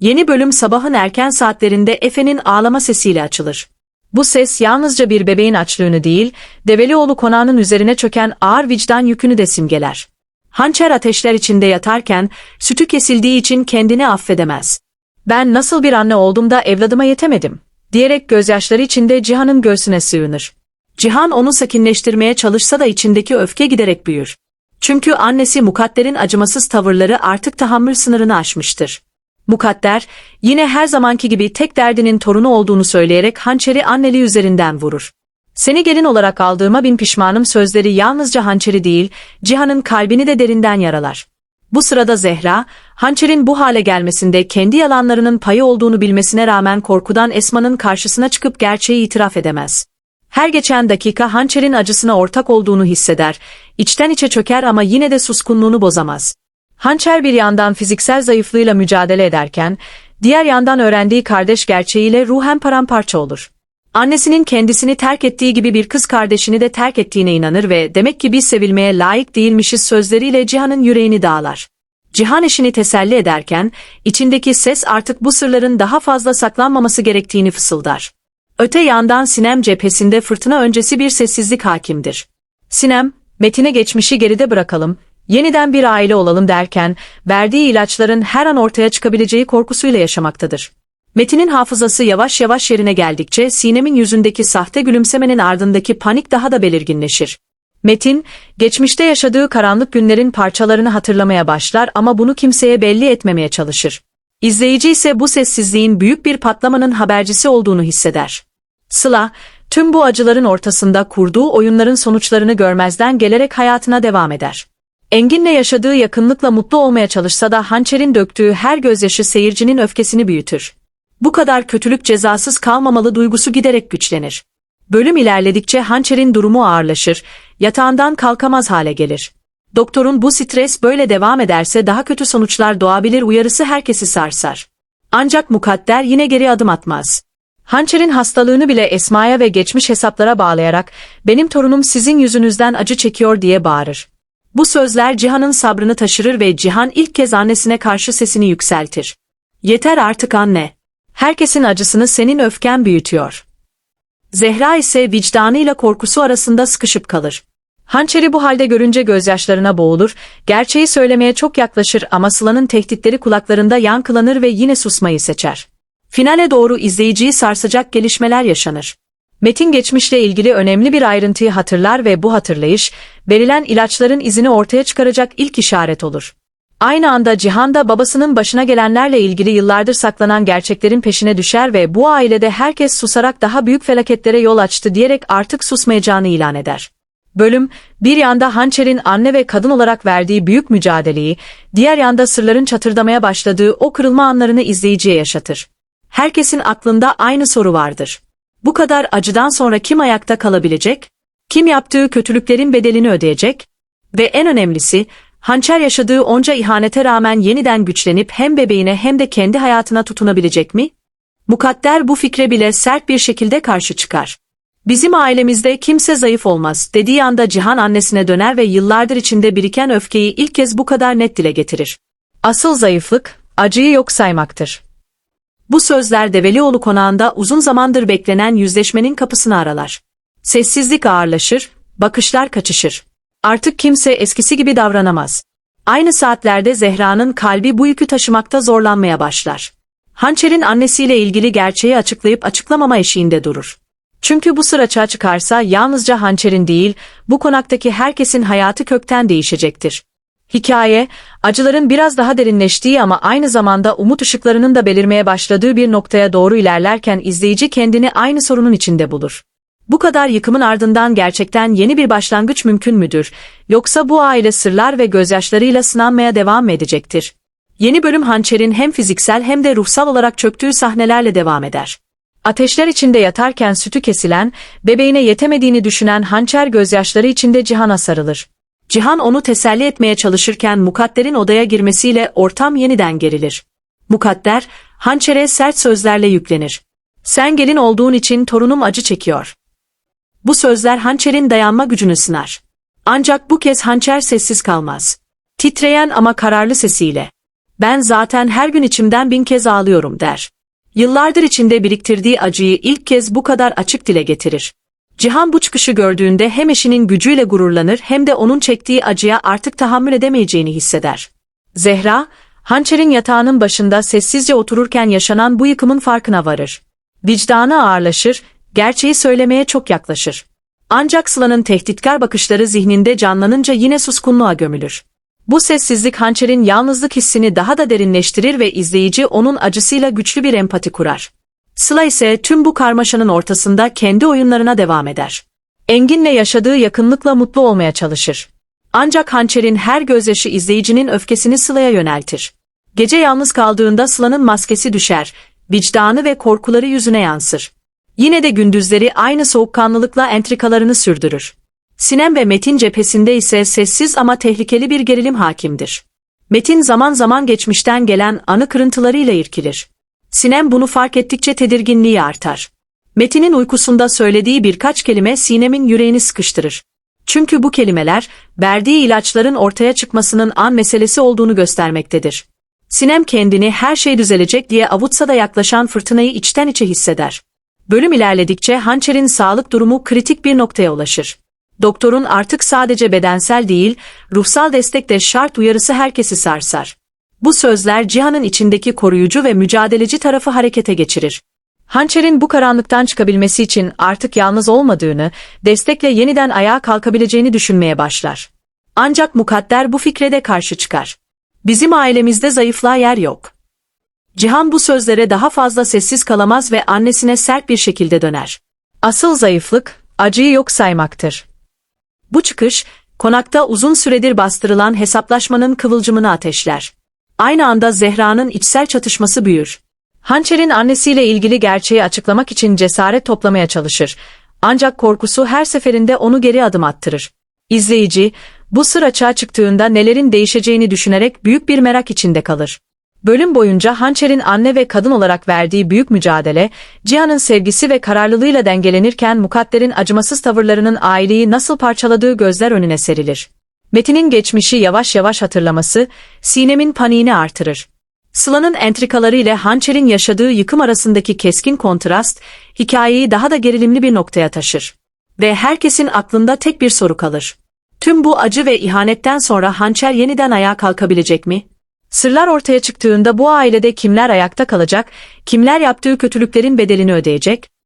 Yeni bölüm sabahın erken saatlerinde Efe'nin ağlama sesiyle açılır. Bu ses yalnızca bir bebeğin açlığını değil, Develioğlu konağının üzerine çöken ağır vicdan yükünü de simgeler. Hançer ateşler içinde yatarken, sütü kesildiği için kendini affedemez. Ben nasıl bir anne oldum da evladıma yetemedim, diyerek gözyaşları içinde Cihan'ın göğsüne sığınır. Cihan onu sakinleştirmeye çalışsa da içindeki öfke giderek büyür. Çünkü annesi Mukadder'in acımasız tavırları artık tahammül sınırını aşmıştır. Mukadder, yine her zamanki gibi tek derdinin torunu olduğunu söyleyerek hançeri anneliği üzerinden vurur. Seni gelin olarak aldığıma bin pişmanım sözleri yalnızca hançeri değil, Cihan'ın kalbini de derinden yaralar. Bu sırada Zehra, hançerin bu hale gelmesinde kendi yalanlarının payı olduğunu bilmesine rağmen korkudan Esma'nın karşısına çıkıp gerçeği itiraf edemez. Her geçen dakika hançerin acısına ortak olduğunu hisseder, içten içe çöker ama yine de suskunluğunu bozamaz. Hançer bir yandan fiziksel zayıflığıyla mücadele ederken, diğer yandan öğrendiği kardeş gerçeğiyle ruhen paramparça olur. Annesinin kendisini terk ettiği gibi bir kız kardeşini de terk ettiğine inanır ve demek ki biz sevilmeye layık değilmişiz sözleriyle Cihan'ın yüreğini dağlar. Cihan eşini teselli ederken, içindeki ses artık bu sırların daha fazla saklanmaması gerektiğini fısıldar. Öte yandan Sinem cephesinde fırtına öncesi bir sessizlik hakimdir. Sinem, Metin'e geçmişi geride bırakalım, yeniden bir aile olalım derken, verdiği ilaçların her an ortaya çıkabileceği korkusuyla yaşamaktadır. Metin'in hafızası yavaş yavaş yerine geldikçe Sinem'in yüzündeki sahte gülümsemenin ardındaki panik daha da belirginleşir. Metin, geçmişte yaşadığı karanlık günlerin parçalarını hatırlamaya başlar ama bunu kimseye belli etmemeye çalışır. İzleyici ise bu sessizliğin büyük bir patlamanın habercisi olduğunu hisseder. Sıla, tüm bu acıların ortasında kurduğu oyunların sonuçlarını görmezden gelerek hayatına devam eder. Engin'le yaşadığı yakınlıkla mutlu olmaya çalışsa da hançerin döktüğü her gözyaşı seyircinin öfkesini büyütür. Bu kadar kötülük cezasız kalmamalı duygusu giderek güçlenir. Bölüm ilerledikçe hançerin durumu ağırlaşır, yatağından kalkamaz hale gelir. Doktorun bu stres böyle devam ederse daha kötü sonuçlar doğabilir uyarısı herkesi sarsar. Ancak mukadder yine geri adım atmaz. Hançer'in hastalığını bile Esma'ya ve geçmiş hesaplara bağlayarak benim torunum sizin yüzünüzden acı çekiyor diye bağırır. Bu sözler Cihan'ın sabrını taşırır ve Cihan ilk kez annesine karşı sesini yükseltir. Yeter artık anne. Herkesin acısını senin öfken büyütüyor. Zehra ise vicdanıyla korkusu arasında sıkışıp kalır. Hançeri bu halde görünce gözyaşlarına boğulur, gerçeği söylemeye çok yaklaşır ama Sıla'nın tehditleri kulaklarında yankılanır ve yine susmayı seçer. Finale doğru izleyiciyi sarsacak gelişmeler yaşanır. Metin geçmişle ilgili önemli bir ayrıntıyı hatırlar ve bu hatırlayış, verilen ilaçların izini ortaya çıkaracak ilk işaret olur. Aynı anda Cihan da babasının başına gelenlerle ilgili yıllardır saklanan gerçeklerin peşine düşer ve bu ailede herkes susarak daha büyük felaketlere yol açtı diyerek artık susmayacağını ilan eder. Bölüm, bir yanda Hançer'in anne ve kadın olarak verdiği büyük mücadeleyi, diğer yanda sırların çatırdamaya başladığı o kırılma anlarını izleyiciye yaşatır. Herkesin aklında aynı soru vardır. Bu kadar acıdan sonra kim ayakta kalabilecek? Kim yaptığı kötülüklerin bedelini ödeyecek? Ve en önemlisi, Hançer yaşadığı onca ihanete rağmen yeniden güçlenip hem bebeğine hem de kendi hayatına tutunabilecek mi? Mukadder bu fikre bile sert bir şekilde karşı çıkar. Bizim ailemizde kimse zayıf olmaz dediği anda Cihan annesine döner ve yıllardır içinde biriken öfkeyi ilk kez bu kadar net dile getirir. Asıl zayıflık, acıyı yok saymaktır. Bu sözler Develioğlu konağında uzun zamandır beklenen yüzleşmenin kapısını aralar. Sessizlik ağırlaşır, bakışlar kaçışır. Artık kimse eskisi gibi davranamaz. Aynı saatlerde Zehra'nın kalbi bu yükü taşımakta zorlanmaya başlar. Hançer'in annesiyle ilgili gerçeği açıklayıp açıklamama eşiğinde durur. Çünkü bu sıra açığa çıkarsa yalnızca Hançer'in değil, bu konaktaki herkesin hayatı kökten değişecektir. Hikaye, acıların biraz daha derinleştiği ama aynı zamanda umut ışıklarının da belirmeye başladığı bir noktaya doğru ilerlerken izleyici kendini aynı sorunun içinde bulur. Bu kadar yıkımın ardından gerçekten yeni bir başlangıç mümkün müdür? Yoksa bu aile sırlar ve gözyaşlarıyla sınanmaya devam mı edecektir? Yeni bölüm hançerin hem fiziksel hem de ruhsal olarak çöktüğü sahnelerle devam eder. Ateşler içinde yatarken sütü kesilen, bebeğine yetemediğini düşünen hançer gözyaşları içinde Cihan'a sarılır. Cihan onu teselli etmeye çalışırken Mukadder'in odaya girmesiyle ortam yeniden gerilir. Mukadder, hançere sert sözlerle yüklenir. Sen gelin olduğun için torunum acı çekiyor. Bu sözler hançerin dayanma gücünü sınar. Ancak bu kez hançer sessiz kalmaz. Titreyen ama kararlı sesiyle. Ben zaten her gün içimden bin kez ağlıyorum der. Yıllardır içinde biriktirdiği acıyı ilk kez bu kadar açık dile getirir. Cihan bu çıkışı gördüğünde hem eşinin gücüyle gururlanır hem de onun çektiği acıya artık tahammül edemeyeceğini hisseder. Zehra, hançerin yatağının başında sessizce otururken yaşanan bu yıkımın farkına varır. Vicdanı ağırlaşır, gerçeği söylemeye çok yaklaşır. Ancak Sıla'nın tehditkar bakışları zihninde canlanınca yine suskunluğa gömülür. Bu sessizlik hançerin yalnızlık hissini daha da derinleştirir ve izleyici onun acısıyla güçlü bir empati kurar. Sıla ise tüm bu karmaşanın ortasında kendi oyunlarına devam eder. Engin'le yaşadığı yakınlıkla mutlu olmaya çalışır. Ancak hançerin her gözyaşı izleyicinin öfkesini Sıla'ya yöneltir. Gece yalnız kaldığında Sıla'nın maskesi düşer, vicdanı ve korkuları yüzüne yansır. Yine de gündüzleri aynı soğukkanlılıkla entrikalarını sürdürür. Sinem ve Metin cephesinde ise sessiz ama tehlikeli bir gerilim hakimdir. Metin zaman zaman geçmişten gelen anı kırıntılarıyla irkilir. Sinem bunu fark ettikçe tedirginliği artar. Metin'in uykusunda söylediği birkaç kelime Sinem'in yüreğini sıkıştırır. Çünkü bu kelimeler, verdiği ilaçların ortaya çıkmasının an meselesi olduğunu göstermektedir. Sinem kendini her şey düzelecek diye avutsa da yaklaşan fırtınayı içten içe hisseder. Bölüm ilerledikçe hançerin sağlık durumu kritik bir noktaya ulaşır. Doktorun artık sadece bedensel değil, ruhsal destek de şart uyarısı herkesi sarsar. Bu sözler Cihan'ın içindeki koruyucu ve mücadeleci tarafı harekete geçirir. Hançer'in bu karanlıktan çıkabilmesi için artık yalnız olmadığını, destekle yeniden ayağa kalkabileceğini düşünmeye başlar. Ancak mukadder bu fikre de karşı çıkar. Bizim ailemizde zayıflığa yer yok. Cihan bu sözlere daha fazla sessiz kalamaz ve annesine sert bir şekilde döner. Asıl zayıflık, acıyı yok saymaktır. Bu çıkış, konakta uzun süredir bastırılan hesaplaşmanın kıvılcımını ateşler. Aynı anda Zehra'nın içsel çatışması büyür. Hançer'in annesiyle ilgili gerçeği açıklamak için cesaret toplamaya çalışır. Ancak korkusu her seferinde onu geri adım attırır. İzleyici, bu sır açığa çıktığında nelerin değişeceğini düşünerek büyük bir merak içinde kalır. Bölüm boyunca Hançer'in anne ve kadın olarak verdiği büyük mücadele, Cihan'ın sevgisi ve kararlılığıyla dengelenirken Mukadder'in acımasız tavırlarının aileyi nasıl parçaladığı gözler önüne serilir. Metin'in geçmişi yavaş yavaş hatırlaması, Sinem'in paniğini artırır. Sıla'nın entrikaları ile Hançer'in yaşadığı yıkım arasındaki keskin kontrast, hikayeyi daha da gerilimli bir noktaya taşır. Ve herkesin aklında tek bir soru kalır. Tüm bu acı ve ihanetten sonra Hançer yeniden ayağa kalkabilecek mi? Sırlar ortaya çıktığında bu ailede kimler ayakta kalacak, kimler yaptığı kötülüklerin bedelini ödeyecek?